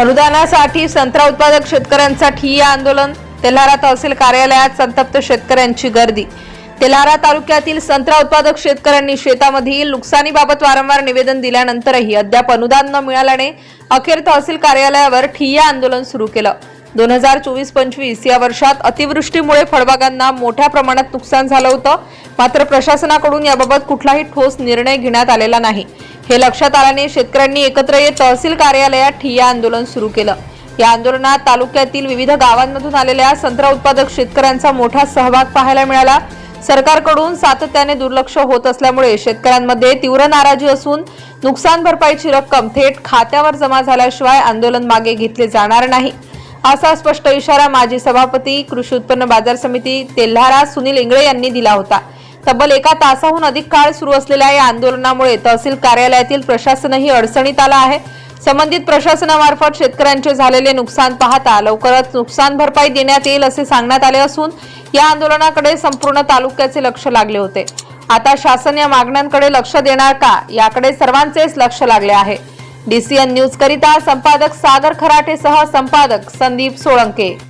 अनुदानासाठी संत्रा उत्पादक शेतकऱ्यांचा ठिय्या आंदोलन. तेल्हारा तहसील कार्यालयात संतप्त शेतकऱ्यांची गर्दी. तेल्हारा तालुक्यातील संत्रा उत्पादक शेतकऱ्यांनी शेतामधील नुकसानीबाबत वारंवार निवेदन दिल्यानंतरही अद्याप अनुदान न मिळाल्याने अखेर तहसील कार्यालयावर ठिय्या आंदोलन सुरू केलं. दोन हजार चोवीस पंचवीस या वर्षात अतिवृष्टीमुळे फळबागांना मोठ्या प्रमाणात नुकसान झालं होतं. मात्र प्रशासनाकडून याबाबत कुठलाही ठोस निर्णय घेण्यात आलेला नाही. हे लक्षात आल्याने शेतकऱ्यांनी एकत्र येत तहसील कार्यालयात ठिय्या आंदोलन सुरू केलं. या आंदोलनात तालुक्यातील विविध गावांमधून आलेल्या संत्रा उत्पादक शेतकऱ्यांचा मोठा सहभाग पाहायला मिळाला. सरकारकडून सातत्याने दुर्लक्ष होत असल्यामुळे शेतकऱ्यांमध्ये तीव्र नाराजी असून नुकसान भरपाईची रक्कम थेट खात्यावर जमा झाल्याशिवाय आंदोलन मागे घेतले जाणार नाही. असा स्पष्ट इशारा माजी सभापती कृषी उत्पन्न बाजार समिती तेल्हारा सुनील इंगळे यांनी दिला होता. तब्बल एका तासाहून अधिक काळ सुरू असलेल्या या आंदोलनामुळे तहसील कार्यालयातील प्रशासनही अडचणीत आलं आहे. संबंधित प्रशासनामार्फत शेतकऱ्यांचे झालेले नुकसान पाहता लवकरच नुकसान भरपाई देण्यात येईल असे सांगण्यात आले असून या आंदोलनाकडे संपूर्ण तालुक्याचे लक्ष लागले होते. आता शासन या मागण्यांकडे लक्ष देणार का? याकडे सर्वांचेच लक्ष लागले आहे. डीसीएन न्यूज करिता संपादक सागर खराटेसह संपादक संदीप सोळंके.